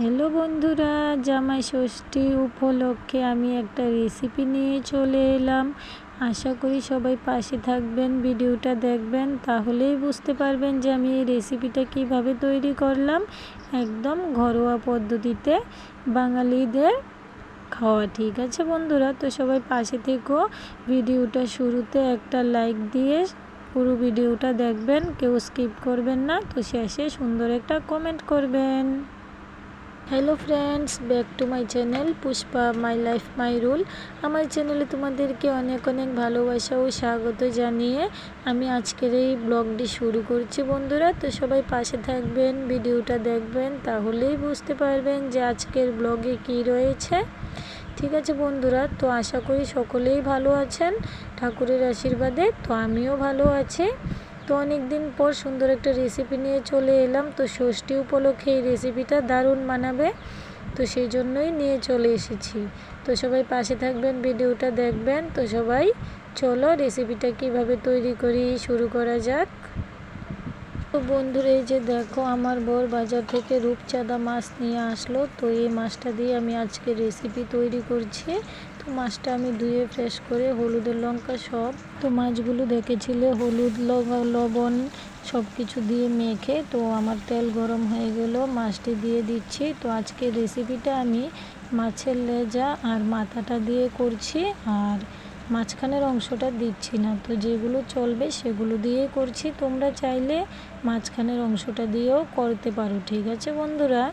Hello বন্ধুরা, জামাই ষষ্ঠী উপলক্ষে আমি একটা রেসিপি নিয়ে চলে এলাম। আশা করি সবাই পাশে থাকবেন, ভিডিওটা দেখবেন, তাহলেই বুঝতে পারবেন যে আমি এই রেসিপিটা কীভাবে তৈরি করলাম। একদম ঘরোয়া পদ্ধতিতে বাঙালিদের খাওয়া, ঠিক আছে বন্ধুরা? তো সবাই পাশে থেকেও ভিডিওটা শুরুতে একটা লাইক দিয়ে পুরো ভিডিওটা দেখবেন, কেউ স্কিপ করবেন না, তো শেষে সুন্দর একটা কমেন্ট করবেন। Hello friends back to my channel Pushpa my life my rule আমার চ্যানেলে তোমাদেরকে অনেক অনেক ভালোবাসা ও স্বাগত জানিয়ে আমি আজকের এই ব্লগটি শুরু করছি বন্ধুরা। তো সবাই পাশে থাকবেন, ভিডিওটা দেখবেন, তাহলেই বুঝতে পারবেন যে আজকের ব্লগে কি রয়েছে। ঠিক আছে বন্ধুরা, তো আশা করি সকলেই ভালো আছেন, ঠাকুরের আশীর্বাদে, তো আমিও ভালো আছি। তো অনেক দিন পর সুন্দর একটা রেসিপি নিয়ে চলে এলাম। তো ষষ্ঠী উপলক্ষে এই রেসিপিটা দারুণ মানাবে। তো সেই জন্যই নিয়ে চলে এসেছি। তো সবাই পাশে থাকবেন, ভিডিওটা দেখবেন। তো সবাই, চলো রেসিপিটা কীভাবে তৈরি করি, শুরু করা যাক। তো বন্ধুরা, এই যে দেখো, আমার বর বাজার থেকে রূপচাঁদা মাছ নিয়ে আসলো। তো এই মাছটা দিয়ে আমি আজকে রেসিপি তৈরি করছি। তো মাছটা আমি ধুয়ে ফ্রেশ করে হলুদের লঙ্কা সব, তো মাছগুলো দেখেছিলে, হলুদ লবণ সব কিছু দিয়ে মেখে, তো আমার তেল গরম হয়ে গেল, মাছটি দিয়ে দিচ্ছি। তো আজকে রেসিপিটা আমি মাছের লেজা আর মাথাটা দিয়ে করছি। আর মাঝখানের অংশটা দিচ্ছি না। তো যেগুলো চলবে সেগুলো দিয়ে করছি। তোমরা চাইলে মাঝখানের অংশটা দিয়েও করতে পারো, ঠিক আছে বন্ধুরা?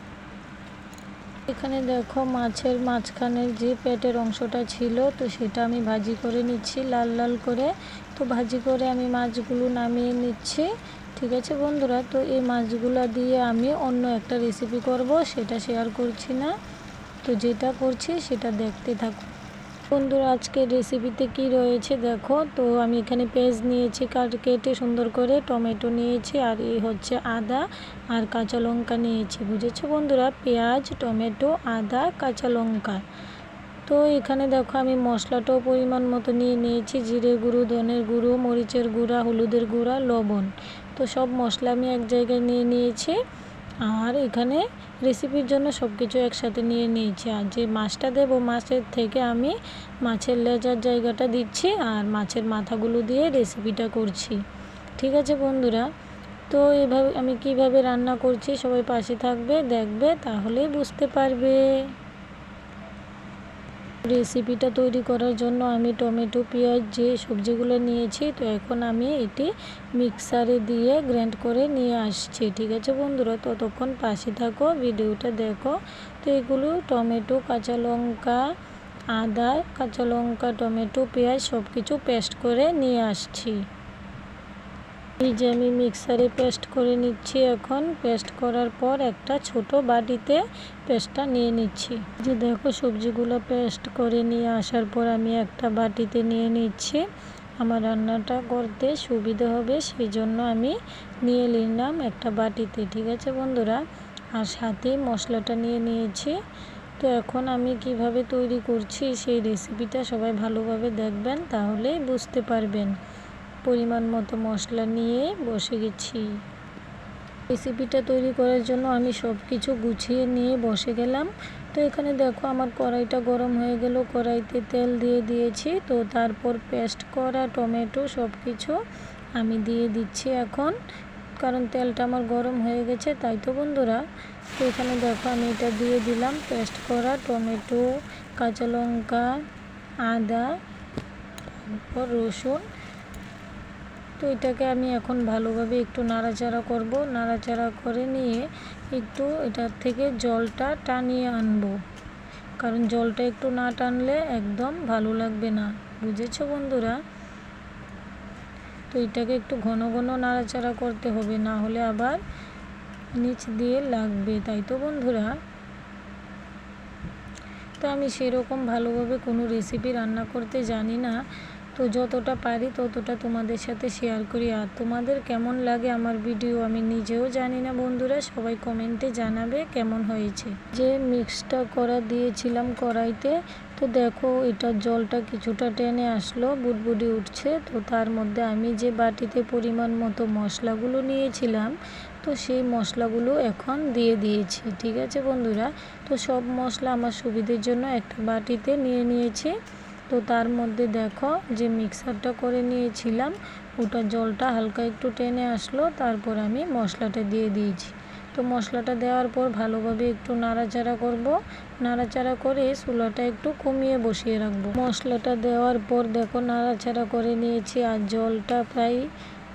এখানে দেখো মাছের মাঝখানের যে পেটের অংশটা ছিল, তো সেটা আমি ভাজি করে নিচ্ছি লাল লাল করে। তো ভাজি করে আমি মাছগুলো নামিয়ে নিচ্ছি, ঠিক আছে বন্ধুরা? তো এই মাছগুলো দিয়ে আমি অন্য একটা রেসিপি করব, সেটা শেয়ার করছি না। তো যেটা করছি সেটা দেখতে থাকো। বন্ধুরা, আজকের রেসিপিতে কি রয়েছে দেখো। তো আমি এখানে পেঁয়াজ নিয়েছি কাট, কেটে সুন্দর করে টমেটো নিয়েছি, আর এই হচ্ছে আদা আর কাঁচা লঙ্কা নিয়েছি। বুঝেছ বন্ধুরা? পেঁয়াজ, টমেটো, আদা, কাঁচা লঙ্কা। তো এখানে দেখো, আমি মশলাটাও পরিমাণ মতো নিয়ে নিয়েছি। জিরে গুঁড়ো, ধনের গুঁড়ো, মরিচের গুঁড়া, হলুদের গুঁড়া, লবণ। তো সব মশলা আমি এক জায়গায় নিয়ে নিয়েছি। আর এখানে রেসিপির জন্য সব কিছু একসাথে নিয়ে নিয়েছি। আর যে মাছটা দেবো, মাছের থেকে আমি মাছের লেজার জায়গাটা দিচ্ছি আর মাছের মাথাগুলো দিয়ে রেসিপিটা করছি। ঠিক আছে বন্ধুরা? তো এভাবে আমি কীভাবে রান্না করছি সবাই পাশে থাকবে, দেখবে, তাহলেই বুঝতে পারবে। রেসিপিটা তৈরি করার জন্য আমি টমেটো, পেঁয়াজ যে সবজিগুলো নিয়েছি, তো এখন আমি এটি মিক্সারে দিয়ে গ্র্যান্ড করে নিয়ে আসছি। ঠিক আছে বন্ধুরা, ততক্ষণ পাশে থাকো, ভিডিওটা দেখো। তো এগুলো টমেটো, কাঁচা লঙ্কা, আদা, কাঁচা লঙ্কা, টমেটো, পেঁয়াজ সব কিছু পেস্ট করে নিয়ে আসছি। এই যে আমি মিক্সারে পেস্ট করে নিচ্ছি এখন। পেস্ট করার পর একটা ছোট বাটিতে পেস্টটা নিয়ে নিচ্ছি। যে দেখো সবজিগুলো পেস্ট করে নিয়ে আসার পর আমি একটা বাটিতে নিয়ে নিচ্ছি। আমার রান্নাটা করতে সুবিধা হবে সেই জন্য আমি নিয়ে নিলাম একটা বাটিতে, ঠিক আছে বন্ধুরা? আর সাথে মশলাটা নিয়ে নিয়েছি। তো এখন আমি কীভাবে তৈরি করছি সেই রেসিপিটা সবাই ভালোভাবে দেখবেন, তাহলেই বুঝতে পারবেন। পরিমাণ মতো মশলা নিয়ে বসে গেছি। রেসিপিটা তৈরি করার জন্য আমি সব কিছু গুছিয়ে নিয়ে বসে গেলাম। তো এখানে দেখো আমার কড়াইটা গরম হয়ে গেল, কড়াইতে তেল দিয়ে দিয়েছি। তো তারপর পেস্ট করা টমেটো সব কিছু আমি দিয়ে দিচ্ছি এখন। কারণ তেলটা আমার গরম হয়ে গেছে, তাই তো বন্ধুরা? তো এখানে দেখো আমি এটা দিয়ে দিলাম, পেস্ট করা টমেটো, কাঁচা লঙ্কা, আদা, তারপর রসুন। তো এটাকে আমি এখন ভালোভাবে একটু নাড়াচাড়া করব। নাড়াচাড়া করে নিয়ে একটু এটার থেকে জলটা টানিয়ে আনব। কারণ জলটা একটু না টানলে একদম ভালো লাগবে না। বুঝেছ বন্ধুরা? তো এটাকে একটু ঘন ঘন নাড়াচাড়া করতে হবে, না হলে আবার নিচ দিয়ে লাগবে, তাই তো বন্ধুরা? তো আমি সেরকম ভালোভাবে কোনো রেসিপি রান্না করতে জানি না। তো যতটা পারি ততটা তোমাদের সাথে শেয়ার করি। আর তোমাদের কেমন লাগে আমার ভিডিও আমি নিজেও জানি না বন্ধুরা, সবাই কমেন্টে জানাবে কেমন হয়েছে। যে মিক্সটা করা দিয়েছিলাম কড়াইতে, তো দেখো এটা জলটা কিছুটা টেনে আসলো বুটবুডি উঠছে। তো তার মধ্যে আমি যে বাটিতে পরিমাণ মতো মশলাগুলো নিয়েছিলাম, তো সেই মশলাগুলো এখন দিয়ে দিয়েছি, ঠিক আছে বন্ধুরা? তো সব মশলা আমার সুবিধের জন্য একটা বাটিতে নিয়ে নিয়েছি। তো তার মধ্যে দেখো যে মিক্সারটা করে নিয়েছিলাম, ওটা জলটা হালকা একটু টেনে আসলো, তারপর আমি মশলাটা দিয়ে দিয়েছি। তো মশলাটা দেওয়ার পর ভালোভাবে একটু নাড়াচাড়া করব, নাড়াচাড়া করে চুলাটা একটু কমিয়ে বসিয়ে রাখব। মশলাটা দেওয়ার পর দেখো নাড়াচাড়া করে নিয়েছি আর জলটা প্রায়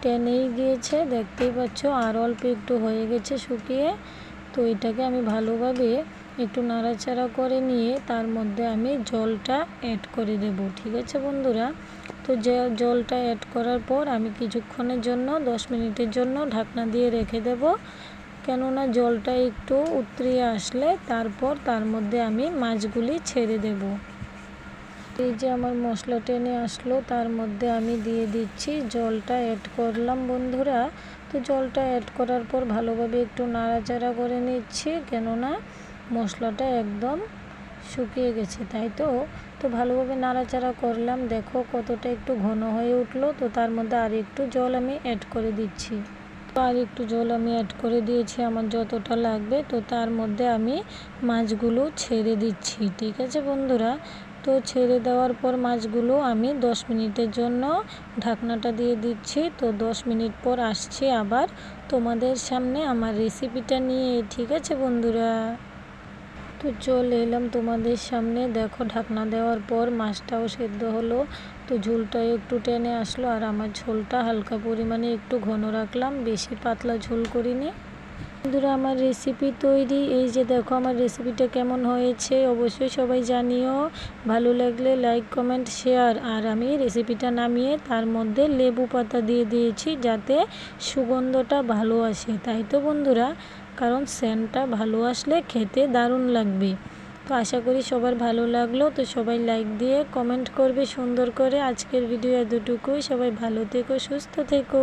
টেনেই গিয়েছে, দেখতেই পাচ্ছ আর অল্প একটু হয়ে গেছে শুকিয়ে। তো এটাকে আমি ভালোভাবে একটু নাড়াচাড়া করে নিয়ে তার মধ্যে আমি জলটা অ্যাড করে দেব, ঠিক আছে বন্ধুরা? তো জলটা অ্যাড করার পর আমি কিছুক্ষণের জন্য, দশ মিনিটের জন্য ঢাকনা দিয়ে রেখে দেব। কেননা জলটা একটু উতরিয়ে আসলে তারপর তার মধ্যে আমি মাছগুলি ছেড়ে দেব। এই যে আমার মশলা টেনে আসলো, তার মধ্যে আমি দিয়ে দিচ্ছি জলটা অ্যাড করলাম বন্ধুরা। তো জলটা অ্যাড করার পর ভালোভাবে একটু নাড়াচাড়া করে নিচ্ছি, কেননা মশলাটা একদম শুকিয়ে গেছে, তাই তো? তো ভালোভাবে নাড়াচাড়া করলাম। দেখো কতটা একটু ঘন হয়ে উঠল। তো তার মধ্যে আর একটু জল আমি অ্যাড করে দিচ্ছি। তো আর একটু জল আমি অ্যাড করে দিয়েছি আমার যতটা লাগবে। তো তার মধ্যে আমি মাছগুলো ছেড়ে দিচ্ছি, ঠিক আছে বন্ধুরা? তো ছেড়ে দেওয়ার পর মাছগুলো আমি দশ মিনিটের জন্য ঢাকনাটা দিয়ে দিচ্ছি। তো দশ মিনিট পর আসছি আবার তোমাদের সামনে আমার রেসিপিটা নিয়ে, ঠিক আছে বন্ধুরা? তো চলে এলাম তোমাদের সামনে। দেখো, ঢাকনা দেওয়ার পর মাছটাও সেদ্ধ হলো। তো ঝোলটা একটু টেনে আসলো আর আমার ঝোলটা হালকা পরিমাণে একটু ঘন রাখলাম। বেশি পাতলা ঝোল করিনি। বন্ধুরা, আমার রেসিপি তৈরি। এই যে দেখো, আমার রেসিপিটা কেমন হয়েছে, অবশ্যই সবাই জানিও। ভালো লাগলে লাইক কমেন্ট শেয়ার আর আমি রেসিপিটা নামিয়ে তার মধ্যে লেবু পাতা দিয়ে দিয়েছি, যাতে সুগন্ধটা ভালো আসে। তাই তো বন্ধুরা, কারণ স্যানটা ভালো আসলে খেতে দারুণ লাগবে। তো আশা করি সবার ভালো লাগল। তো সবাই লাইক দিয়ে কমেন্ট করবে সুন্দর করে। আজকের ভিডিও এতটুকুই। সবাই ভালো থেকো, সুস্থ থেকো।